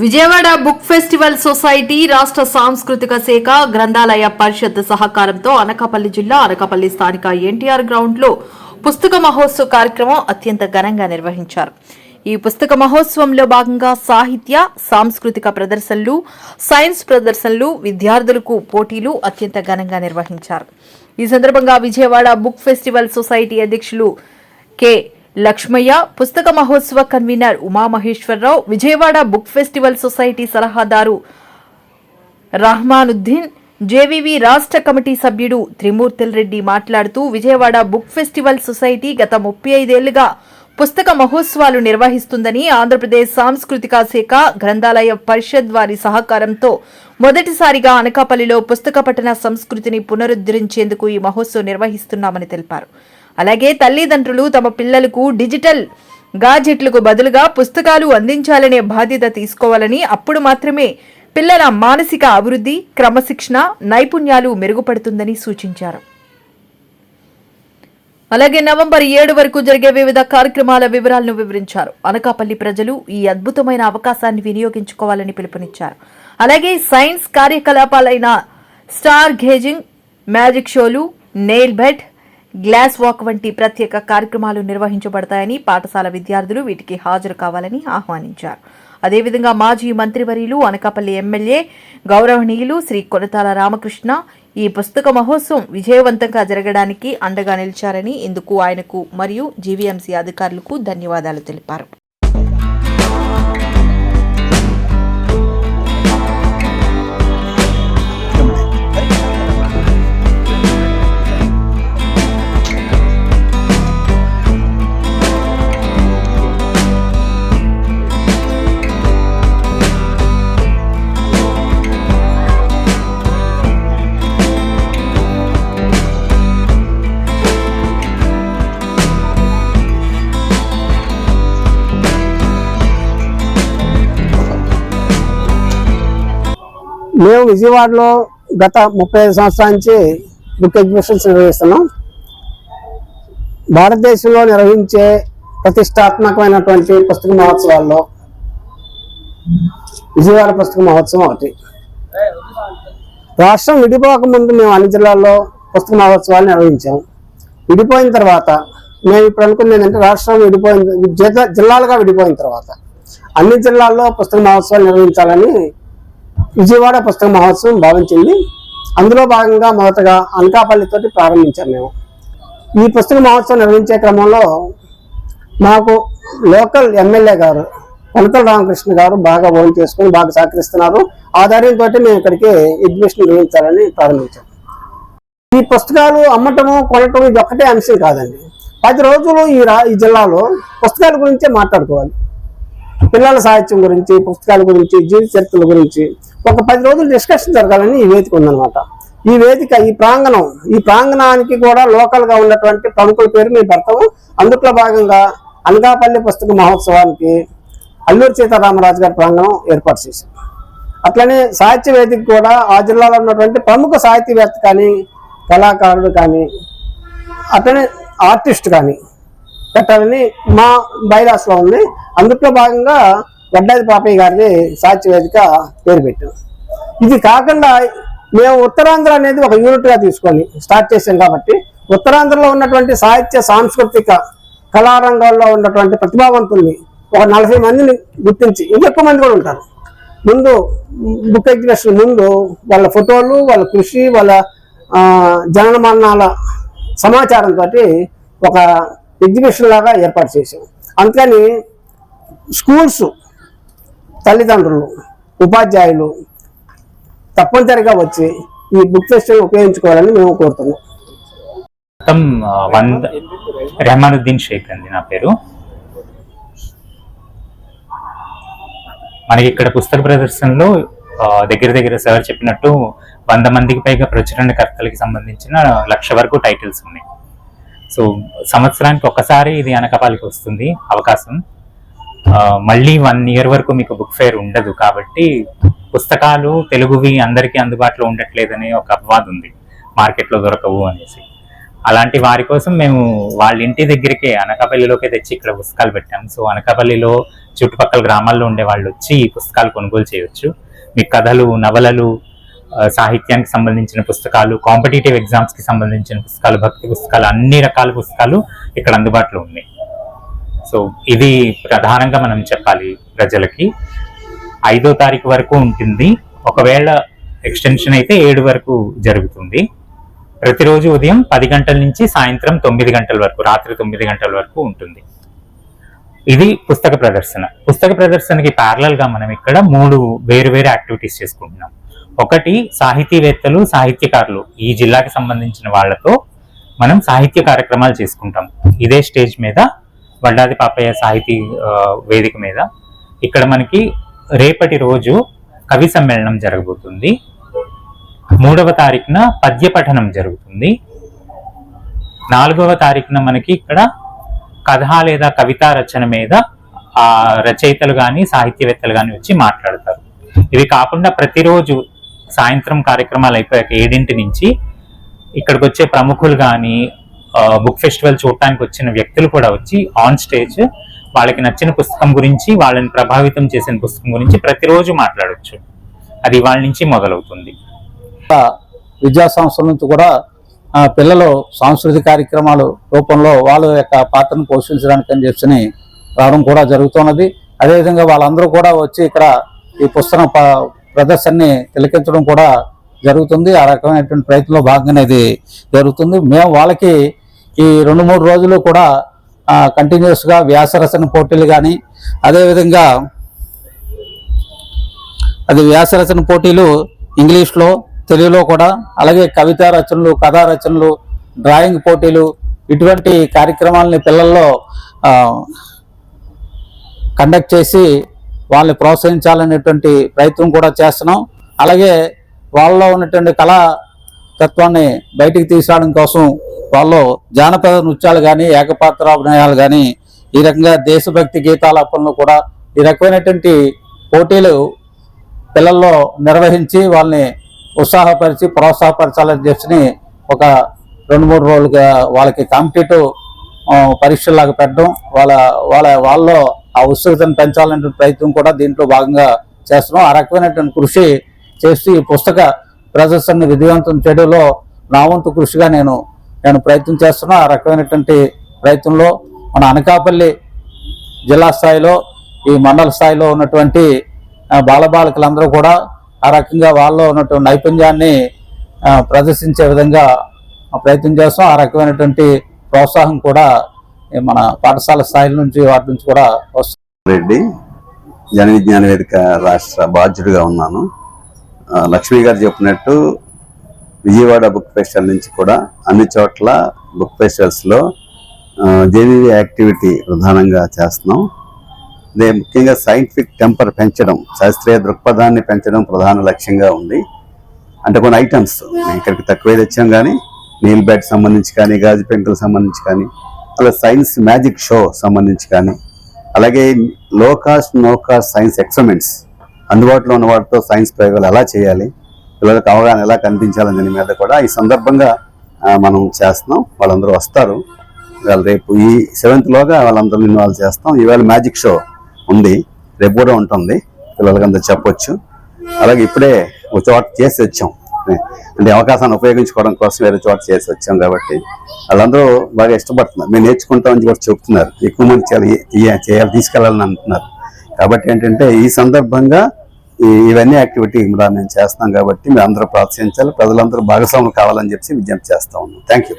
Vijayawada book festival society రాష్ట్ర సాంస్కృతిక శాఖ గ్రంథాలయ పరిషత్ సహకారంతో అనకాపల్లి జిల్లా అనకాపల్లి స్థానిక ఎన్టీఆర్ గ్రౌండ్లో పుస్తక మహోత్సవ కార్యక్రమం అత్యంత ఘనంగా నిర్వహించారు. ఈ పుస్తక మహోత్సవంలో భాగంగా సాహిత్య సాంస్కృతిక ప్రదర్శనలు సైన్స్ ప్రదర్శనలు విద్యార్థులకు పోటీలు అత్యంత ఘనంగా నిర్వహించారు. ఈ సందర్భంగా విజయవాడ బుక్ ఫెస్టివల్ సొసైటీ అధ్యక్షులు కె. లక్ష్మయ్య పుస్తక మహోత్సవ convener Umamaheswararao Vijayawada book festival society సలహాదారు రహమానుద్దీన్ జేవీవి రాష్ట్ర కమిటీ సభ్యుడు త్రిమూర్తుల్ రెడ్డి మాట్లాడుతూ విజయవాడ బుక్ ఫెస్టివల్ సొసైటీ గత ముప్పై ఐదేళ్ళుగా పుస్తక మహోత్సవాలు నిర్వహిస్తుందని ఆంధ్రప్రదేశ్ సాంస్కృతిక శాఖ గ్రంథాలయ పరిషత్ వారి సహకారంతో మొదటిసారిగా అనకాపల్లిలో పుస్తక పఠన సంస్కృతిని పునరుద్ధరించేందుకు ఈ మహోత్సవం నిర్వహిస్తున్నామని తెలిపారు. అలాగే తల్లిదండ్రులు తమ పిల్లలకు డిజిటల్ గాజెట్లకు బదులుగా పుస్తకాలు అందించాలనే బాధ్యత తీసుకోవాలని అప్పుడు మాత్రమే పిల్లల మానసిక అభివృద్ధి క్రమశిక్షణ నైపుణ్యాలు మెరుగుపడుతుందని సూచించారు. అలాగే నవంబర్ ఏడు వరకు జరిగే వివిధ కార్యక్రమాల వివరాలను వివరించారు. అనకాపల్లి ప్రజలు ఈ అద్భుతమైన అవకాశాన్ని వినియోగించుకోవాలని పిలుపునిచ్చారు. అలాగే సైన్స్ కార్యకలాపాలైన స్టార్ గేజింగ్ మ్యాజిక్ షోలు నెయిల్ బెట్ గ్లాస్ వాక్ వంటి ప్రత్యేక కార్యక్రమాలు నిర్వహించబడతాయని పాఠశాల విద్యార్థులు వీటికి హాజరు కావాలని ఆహ్వానించారు. అదేవిధంగా మాజీ మంత్రివర్యులు అనకాపల్లి ఎమ్మెల్యే గౌరవనీయులు శ్రీ కొనతాల రామకృష్ణ ఈ పుస్తక మహోత్సవం విజయవంతంగా జరగడానికి అండగా నిలిచారని ఇందుకు ఆయనకు మరియు జీవీఎంసీ అధికారులకు ధన్యవాదాలు తెలిపారు. మేము విజయవాడలో గత ముప్పై ఐదు సంవత్సరాల నుంచి బుక్ ఎగ్జిబిషన్స్ నిర్వహిస్తున్నాం. భారతదేశంలో నిర్వహించే ప్రతిష్టాత్మకమైనటువంటి పుస్తక మహోత్సవాల్లో విజయవాడ పుస్తక మహోత్సవం ఒకటి. రాష్ట్రం విడిపోక ముందు మేము అన్ని జిల్లాల్లో పుస్తక మహోత్సవాలు నిర్వహించాం. విడిపోయిన తర్వాత మేము ఇప్పుడు అనుకున్నది ఏంటంటే రాష్ట్రం విడిపోయిన జిల్లాలుగా విడిపోయిన తర్వాత అన్ని జిల్లాల్లో పుస్తక మహోత్సవాలు నిర్వహించాలని విజయవాడ పుస్తక మహోత్సవం భావించింది. అందులో భాగంగా మొదటగా అనకాపల్లితోటి ప్రారంభించాం మేము. ఈ పుస్తక మహోత్సవం నిర్వహించే క్రమంలో మాకు లోకల్ ఎమ్మెల్యే గారు కొనతల రామకృష్ణ గారు బాగా ఓన్ చేసుకుని బాగా సహకరిస్తున్నారు. ఆధార్యంతో మేము ఇక్కడికి ఎగ్జిబిషన్ నిర్వహించాలని ప్రారంభించాం. ఈ పుస్తకాలు అమ్మటము కొనటం ఇది ఒక్కటే అంశం కాదండి. పది రోజులు ఈ రా ఈ జిల్లాలో పుస్తకాల గురించే మాట్లాడుకోవాలి. పిల్లల సాహిత్యం గురించి పుస్తకాల గురించి జీవిత చరిత్రల గురించి ఒక పది రోజులు డిస్కషన్ జరగాలని ఈ వేదిక ఉందన్నమాట. ఈ వేదిక ఈ ప్రాంగణం ఈ ప్రాంగణానికి కూడా లోకల్గా ఉన్నటువంటి ప్రముఖుల పేరు మేము పెడతాము అందులో భాగంగా అనగాపల్లి పుస్తక మహోత్సవానికి అల్లూరు సీతారామరాజు గారి ప్రాంగణం ఏర్పాటు చేశాం అట్లనే సాహిత్య వేదిక కూడా ఆ జిల్లాలో ఉన్నటువంటి ప్రముఖ సాహిత్యవేత్త కానీ కళాకారుడు కానీ అట్లనే ఆర్టిస్ట్ కానీ పెట్టాలని మా బైలాస్లో ఉంది. అందులో భాగంగా వడ్డాది పాపయ్య గారిని సాక్షి వేదిక పేరు పెట్టాం. ఇది కాకుండా మేము ఉత్తరాంధ్ర అనేది ఒక యూనిట్గా తీసుకొని స్టార్ట్ చేసాం కాబట్టి ఉత్తరాంధ్రలో ఉన్నటువంటి సాహిత్య సాంస్కృతిక కళారంగాల్లో ఉన్నటువంటి ప్రతిభావంతుల్ని ఒక నలభై మందిని గుర్తించి ఇంకెక్కువ మంది కూడా ఉంటారు. ముందు బుక్ ఎగ్జిబిషన్ ముందు వాళ్ళ ఫోటోలు వాళ్ళ కృషి వాళ్ళ జనన మరణాల సమాచారంతో ఒక ఎగ్జిబిషన్ లాగా ఏర్పాటు చేసాం అందుకని స్కూల్స్ తల్లిదండ్రులు ఉపాధ్యాయులు తప్పనిసరిగా వచ్చి ఈ బుక్ ఫెస్టివల్ ఉపయోగించుకోవాలని మేము కోరుతున్నాం. మొత్తం వంద రెహమానుద్దీన్ షేక్ అండి నా పేరు. మనకి ఇక్కడ పుస్తక ప్రదర్శనలో దగ్గర దగ్గర సార్ చెప్పినట్టు వంద మందికి పైగా ప్రచురణకర్తలకి సంబంధించిన లక్ష వరకు టైటిల్స్ ఉన్నాయి. సో సంవత్సరానికి ఒకసారి ఇది అనకపాలికి వస్తుంది అవకాశం. మళ్ళీ వన్ ఇయర్ వరకు మీకు బుక్ ఫేర్ ఉండదు కాబట్టి పుస్తకాలు తెలుగువి అందరికీ అందుబాటులో ఉండట్లేదనే ఒక అపవాదం ఉంది. మార్కెట్లో దొరకవు అనేసి. అలాంటి వారి కోసం మేము వాళ్ళ ఇంటి దగ్గరికే అనకాపల్లిలోకి తెచ్చి ఇక్కడ పుస్తకాలు పెట్టాం. సో అనకాపల్లిలో చుట్టుపక్కల గ్రామాల్లో ఉండే వాళ్ళు వచ్చి ఈ పుస్తకాలు కొనుగోలు చేయొచ్చు. మీ కథలు నవలలు సాహిత్యానికి సంబంధించిన పుస్తకాలు కాంపిటేటివ్ ఎగ్జామ్స్కి సంబంధించిన పుస్తకాలు భక్తి పుస్తకాలు అన్ని రకాల పుస్తకాలు ఇక్కడ అందుబాటులో ఉన్నాయి. సో ఇది ప్రధానంగా మనం చెప్పాలి ప్రజలకి. ఐదో తారీఖు వరకు ఉంటుంది. ఒకవేళ ఎక్స్టెన్షన్ అయితే ఏడు వరకు జరుగుతుంది. ప్రతిరోజు ఉదయం పది గంటల నుంచి సాయంత్రం తొమ్మిది గంటల వరకు రాత్రి తొమ్మిది గంటల వరకు ఉంటుంది. ఇది పుస్తక ప్రదర్శన. పుస్తక ప్రదర్శనకి ప్యారలల్గా మనం ఇక్కడ మూడు వేరు వేరు యాక్టివిటీస్ చేసుకుంటున్నాం. ఒకటి సాహితీవేత్తలు సాహిత్యకారులు. ఈ జిల్లాకి సంబంధించిన వాళ్ళతో మనం సాహిత్య కార్యక్రమాలు చేసుకుంటాం. ఇదే స్టేజ్ మీద వడ్డాది పాపయ్య సాహితీ వేదిక మీద. ఇక్కడ మనకి రేపటి రోజు కవి సమ్మేళనం జరగబోతుంది. మూడవ తారీఖున పద్య పఠనం జరుగుతుంది. నాలుగవ తారీఖున మనకి ఇక్కడ కథ లేదా కవితా రచన మీద ఆ రచయితలు కానీ సాహిత్యవేత్తలు కానీ వచ్చి మాట్లాడతారు. ఇవి కాకుండా ప్రతిరోజు సాయంత్రం కార్యక్రమాలు అయిపోయాక ఏడింటి నుంచి ఇక్కడికి వచ్చే ప్రముఖులు కానీ బుక్ ఫెస్టివల్ చూడటానికి వచ్చిన వ్యక్తులు కూడా వచ్చి ఆన్ స్టేజ్ వాళ్ళకి నచ్చిన పుస్తకం గురించి వాళ్ళని ప్రభావితం చేసిన పుస్తకం గురించి ప్రతిరోజు మాట్లాడవచ్చు అది వాళ్ళ నుంచి మొదలవుతుంది. విద్యా సంస్థల నుంచి కూడా పిల్లలు సాంస్కృతిక కార్యక్రమాలు రూపంలో వాళ్ళ యొక్క పాత్రను పోషించడానికి అని చెప్పి రావడం కూడా జరుగుతున్నది. అదేవిధంగా వాళ్ళందరూ కూడా వచ్చి ఇక్కడ ఈ పుస్తకం ప్రదర్శనని తిలకించడం కూడా జరుగుతుంది. ఆ రకమైనటువంటి ప్రయత్నంలో భాగంగా ఇది జరుగుతుంది. మేము వాళ్ళకి ఈ రెండు మూడు రోజులు కూడా కంటిన్యూస్గా వ్యాసరచన పోటీలు కానీ అదేవిధంగా అది వ్యాసరచన పోటీలు ఇంగ్లీష్లో తెలుగులో కూడా అలాగే కవితా రచనలు కథా రచనలు డ్రాయింగ్ పోటీలు ఇటువంటి కార్యక్రమాలని పిల్లల్లో కండక్ట్ చేసి వాళ్ళని ప్రోత్సహించాలనేటువంటి ప్రయత్నం కూడా చేస్తున్నాం. అలాగే వాళ్ళలో ఉన్నటువంటి కళా తత్వాన్ని బయటికి తీసుకురావడం కోసం వాళ్ళు జానపద నృత్యాలు కానీ ఏకపాత్ర అభినయాలు కానీ ఈ రకంగా దేశభక్తి గీతాలాపనలు కూడా ఈ రకమైనటువంటి పోటీలు పిల్లల్లో నిర్వహించి వాళ్ళని ఉత్సాహపరిచి ప్రోత్సాహపరచాలని చెప్పి ఒక రెండు మూడు రోజులుగా వాళ్ళకి కాంపిటేటివ్ పరీక్షలాగా పెట్టడం వాళ్ళ వాళ్ళ వాళ్ళలో ఆ ఉత్సుకతను పెంచాలనే ప్రయత్నం కూడా దీంట్లో భాగంగా చేస్తున్నాం. ఆ రకమైనటువంటి కృషి చేసి ఈ పుస్తక ప్రదర్శనను విజయవంతం చేయడంలో నా వంతు కృషిగా నేను నేను ప్రయత్నం చేస్తున్నా. ఆ రకమైనటువంటి ప్రయత్నంలో మన అనకాపల్లి జిల్లా స్థాయిలో ఈ మండల స్థాయిలో ఉన్నటువంటి బాలబాలికలందరూ కూడా ఆ రకంగా వాళ్ళలో ఉన్నటువంటి నైపుణ్యాన్ని ప్రదర్శించే విధంగా ప్రయత్నం చేస్తాం ఆ రకమైనటువంటి ప్రోత్సాహం కూడా మన పాఠశాల స్థాయి నుంచి వాటి నుంచి కూడా వస్తుంది రెడ్డి జన విజ్ఞాన వేదిక రాష్ట్ర బాధ్యుడిగా ఉన్నాను. లక్ష్మి గారు చెప్పినట్టు విజయవాడ బుక్ ఫెస్టివల్ నుంచి కూడా అన్ని చోట్ల బుక్ ఫెస్టివల్స్లో జేవీవి యాక్టివిటీ ప్రధానంగా చేస్తున్నాం. అదే ముఖ్యంగా సైంటిఫిక్ టెంపర్ పెంచడం శాస్త్రీయ దృక్పథాన్ని పెంచడం ప్రధాన లక్ష్యంగా ఉంది. అంటే కొన్ని ఐటమ్స్ ఇక్కడికి తక్కువే తెచ్చాం కానీ నీల్ బ్యాట్ సంబంధించి కానీ గాజు పెంకులకు సంబంధించి కానీ అలా సైన్స్ మ్యాజిక్ షో సంబంధించి కానీ అలాగే low cost no cost science experiments అందుబాటులో ఉన్న వాటితో సైన్స్ ప్రయోగాలు ఎలా చేయాలి పిల్లలకు అవగాహన ఎలా కనిపించాలని దాని మీద కూడా ఈ సందర్భంగా మనం చేస్తున్నాం. వాళ్ళందరూ వస్తారు. వాళ్ళు రేపు ఈ సెవెంత్ లోగా వాళ్ళందరూ ఇన్వాల్వ్ చేస్తాం. ఈవేళ మ్యాజిక్ షో ఉంది. రేపు కూడా ఉంటుంది. పిల్లలకి అందరూ చెప్పొచ్చు. అలాగే ఇప్పుడే ఒక చోట చేసి వచ్చాం. అంటే అవకాశాన్ని ఉపయోగించుకోవడం కోసం వేరే చోట చేసి వచ్చాం కాబట్టి వాళ్ళందరూ బాగా ఇష్టపడుతున్నారు. మేము నేర్చుకుంటామని కూడా చెప్తున్నారు. ఎక్కువ మంది చేయాలి చేయ- చేయాలి తీసుకెళ్ళాలని అంటున్నారు. కాబట్టి ఏంటంటే ఈ సందర్భంగా ఈ- ఇవన్నీ యాక్టివిటీ కూడా మేము చేస్తాం కాబట్టి మీరు అందరూ ప్రోత్సహించాలి. ప్రజలందరూ భాగస్వాములు కావాలని చెప్పి విజ్ఞప్తి చేస్తా ఉన్నాం. Thank you